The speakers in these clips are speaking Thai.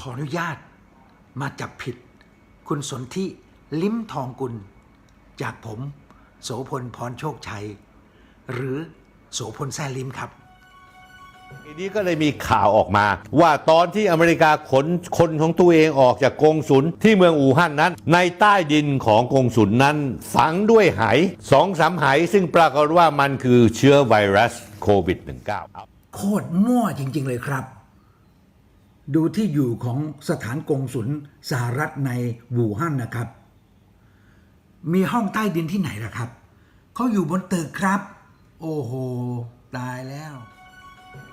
ขออนุญาตมาจับผิด คุณสนธิลิ้มทองกุล จากผม โสพลพรโชคชัย หรือโสพลแซ่ลิมครับทีนี้ก็เลยมีข่าวออกมา ว่าตอนที่อเมริกาขนคนของตัวเองออกจากกงสุลที่เมืองอู่ฮั่นนั้น ในใต้ดินของกงสุลนั้น ฝังด้วยไหสองสามไหซึ่งปรากฏว่ามันคือเชื้อไวรัสโควิด -19 โคตรมั่วจริง ๆ เลยครับ ดูที่อยู่ของสถานกงศุลสหรัฐในวู่ฮั่นนะครับ มีห้องใต้ดินที่ไหนล่ะครับ เขาอยู่บนตึกครับ โอ้โห ตายแล้ว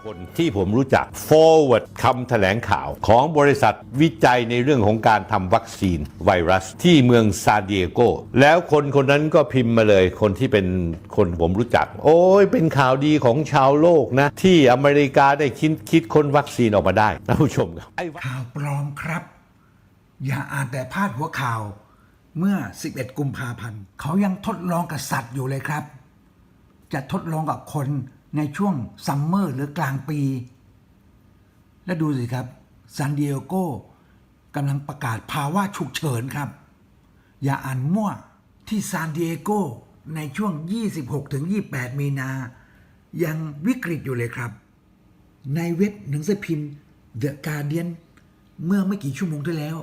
คนที่ผมรู้จัก forward คำแถลงข่าวของบริษัทวิจัยในเรื่องของการทำวัคซีนไวรัสที่เมืองซานดิเอโก แล้วคนคนนั้นก็พิมพ์มาเลย คนที่เป็นคนผมรู้จัก โอ้ยเป็นข่าวดีของชาวโลกนะ ที่อเมริกาได้คิดคิดค้นวัคซีนออกมาได้ท่านผู้ชมครับข่าวปลอมครับ อย่าอ่านแต่พาดหัวข่าว เมื่อ 11 กุมภาพันธ์เขายังทดลองกับสัตว์อยู่เลยครับ จะทดลองกับคน ในช่วงซัมเมอร์หรือกลางปี และดูสิครับซานดิเอโกกำลังประกาศภาวะฉุกเฉินครับ อย่าอ่านมั่วที่ซานดิเอโกในช่วง 26-28 มีนา ยังวิกฤตอยู่เลยครับ ในเว็บหนังสือพิมพ์ The Guardian เมื่อไม่กี่ชั่วโมงที่แล้ว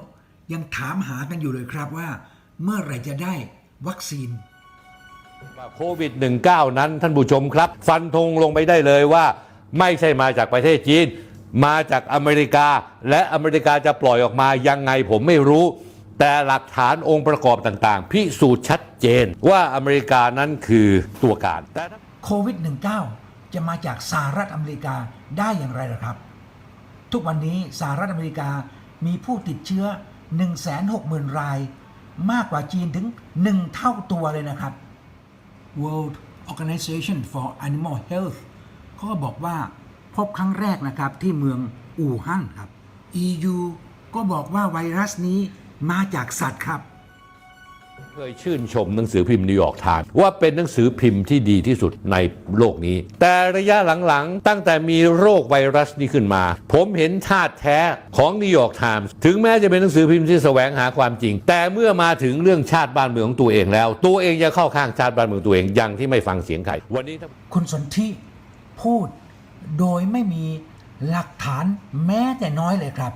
ยังถามหากันอยู่เลยครับว่า เมื่อไหร่จะได้วัคซีน โควิด -19 นั้นท่านผู้ชมครับ ฟันธงลงไปได้เลยว่า ไม่ใช่มาจากประเทศจีน มาจากอเมริกา และอเมริกาจะปล่อยออกมายังไงผมไม่รู้ แต่หลักฐานองค์ประกอบต่างๆ พิสูจน์ชัดเจนว่าอเมริกานั้นคือตัวการแต่โควิด -19 จะมาจากสหรัฐอเมริกาได้อย่างไรล่ะครับ ทุกวันนี้สหรัฐอเมริกามีผู้ติดเชื้อ 160,000 ราย มากกว่าจีนถึง 1 เท่าตัวเลยนะครับ World Organization for Animal Health เขาก็บอกว่าพบครั้งแรกนะครับที่เมืองอู่ฮั่นครับ EU ก็บอกว่าไวรัสนี้มาจากสัตว์ครับ เคยชื่นชมหนังสือพิมพ์นิวยอร์กไทม์ว่าเป็นหนังสือพิมพ์ที่ดีที่สุดในโลกนี้ แต่ระยะหลังๆ ตั้งแต่มีโรคไวรัสนี้ขึ้นมา ผมเห็นธาตุแท้ของนิวยอร์กไทม์ถึงแม้จะเป็นหนังสือพิมพ์ที่แสวงหาความจริง แต่เมื่อมาถึงเรื่องชาติบ้านเมืองของตัวเองแล้ว ตัวเองจะเข้าข้างชาติบ้านเมืองตัวเองอย่างที่ไม่ฟังเสียงใครวันนี้คุณสนธิพูดโดยไม่มีหลักฐานแม้แต่น้อยเลยครับ